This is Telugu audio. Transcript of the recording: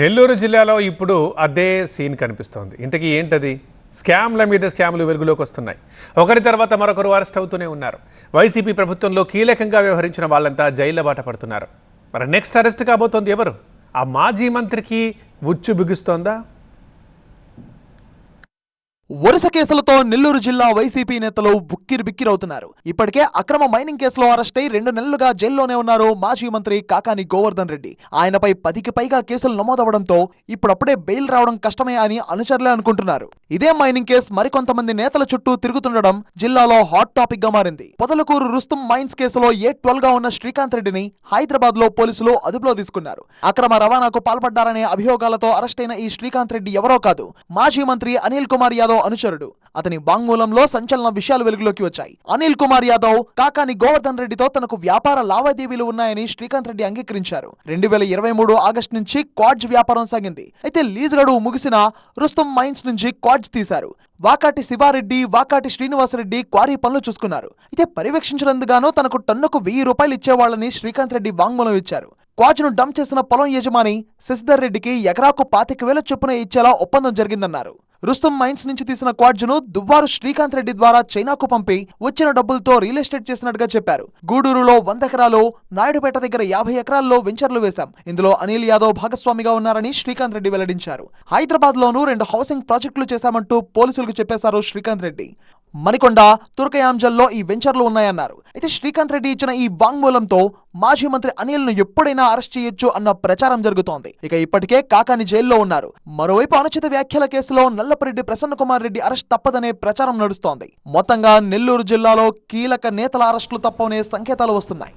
నెల్లూరు జిల్లాలో ఇప్పుడు అదే సీన్ కనిపిస్తోంది. ఇంతకీ ఏంటది? స్కామ్ల మీద స్కామ్లు వెలుగులోకి వస్తున్నాయి. ఒకరి తర్వాత మరొకరు అరెస్ట్ అవుతూనే ఉన్నారు. వైసీపీ ప్రభుత్వంలో కీలకంగా వ్యవహరించిన వాళ్ళంతా జైళ్ళ బాట పడుతున్నారు. మరి నెక్స్ట్ అరెస్ట్ కాబోతోంది ఎవరు? ఆ మాజీ మంత్రికి ఉచ్చు బిగుస్తోందా? వరుస కేసులతో నెల్లూరు జిల్లా వైసీపీ నేతలు బుక్కిరి బిక్కిరవుతున్నారు ఇప్పటికే అక్రమ మైనింగ్ కేసులో అరెస్ట్ అయి రెండు నెలలుగా జైల్లోనే ఉన్నారు మాజీ మంత్రి కాకాని గోవర్ధన్ రెడ్డి. ఆయనపై పదికి పైగా కేసులు నమోదవడంతో ఇప్పుడప్పుడే బెయిల్ రావడం కష్టమే అని అనుచరులే అనుకుంటున్నారు. ఇదే మైనింగ్ కేసు మరికొంతమంది నేతల చుట్టూ తిరుగుతుండడం జిల్లాలో హాట్ టాపిక్గా మారింది. పొదలకూరు రుస్తుం మైన్స్ కేసులో ఏ ట్వెల్వ్గా ఉన్న శ్రీకాంత్ రెడ్డిని హైదరాబాద్లో పోలీసులు అదుపులో తీసుకున్నారు. అక్రమ రవాణాకు పాల్పడ్డారనే అభియోగాలతో అరెస్ట్ అయిన ఈ శ్రీకాంత్ రెడ్డి ఎవరో కాదు. మాజీ మంత్రి అనిల్ కుమార్ యాదవ్ అనుచరుడు. అతని వాంగ్మూలంలో సంచలన విషయాలు వెలుగులోకి వచ్చాయి. అనిల్ కుమార్ యాదవ్ కాకాని గోవర్ధన్ రెడ్డితో తనకు వ్యాపార లావాదేవీలు ఉన్నాయని శ్రీకాంత్ రెడ్డి అంగీకరించారు. రెండు వేల ఇరవై మూడు ఆగస్టు నుంచి క్వాడ్జ్ వ్యాపారం సాగింది. అయితే లీజ్ గడువు ముగిసిన రుస్తుం మైన్స్ నుంచి క్వాడ్జ్ తీశారు. వాకాటి శివారెడ్డి వాకాటి శ్రీనివాసరెడ్డి క్వారీ పనులు చూసుకున్నారు. అయితే పర్యవేక్షించినందుగాను తనకు టన్నుకు వెయ్యి రూపాయలు ఇచ్చేవాళ్ళని శ్రీకాంత్ రెడ్డి వాంగ్మూలం ఇచ్చారు. క్వాజ్ను డంప్ చేసిన పొలం యజమాని శశిధర్ రెడ్డికి ఎకరాకు పాతిక వేల చొప్పున ఇచ్చేలా ఒప్పందం జరిగిందన్నారు. రుస్తుం మైన్స్ నుంచి తీసిన క్వాడ్జ్ను దువ్వారు శ్రీకాంత్ రెడ్డి ద్వారా చైనాకు పంపి వచ్చిన డబ్బులతో రియల్ ఎస్టేట్ చేసినట్టుగా చెప్పారు. గూడూరులో వంద ఎకరాలు నాయుడుపేట దగ్గర యాభై ఎకరాల్లో వెంచర్లు వేశాం. ఇందులో అనిల్ యాదవ్ భాగస్వామిగా ఉన్నారని శ్రీకాంత్ రెడ్డి వెల్లడించారు. హైదరాబాద్ లోనూ రెండు హౌసింగ్ ప్రాజెక్టులు చేశామంటూ పోలీసులకు చెప్పేశారు శ్రీకాంత్ రెడ్డి. మణికొండ తుర్కయాంజల్లో ఈ వెంచర్లు ఉన్నాయన్నారు. అయితే శ్రీకాంత్ రెడ్డి ఇచ్చిన ఈ వాంగ్మూలంతో మాజీ మంత్రి అనిల్ను ఎప్పుడైనా అరెస్ట్ చేయొచ్చు అన్న ప్రచారం జరుగుతోంది. ఇక ఇప్పటికే కాకాని జైల్లో ఉన్నారు. మరోవైపు అనుచిత వ్యాఖ్యల కేసులో నల్లపరెడ్డి ప్రసన్న కుమార్ రెడ్డి అరెస్ట్ తప్పదనే ప్రచారం నడుస్తోంది. మొత్తంగా నెల్లూరు జిల్లాలో కీలక నేతల అరెస్టులు తప్పవనే సంకేతాలు వస్తున్నాయి.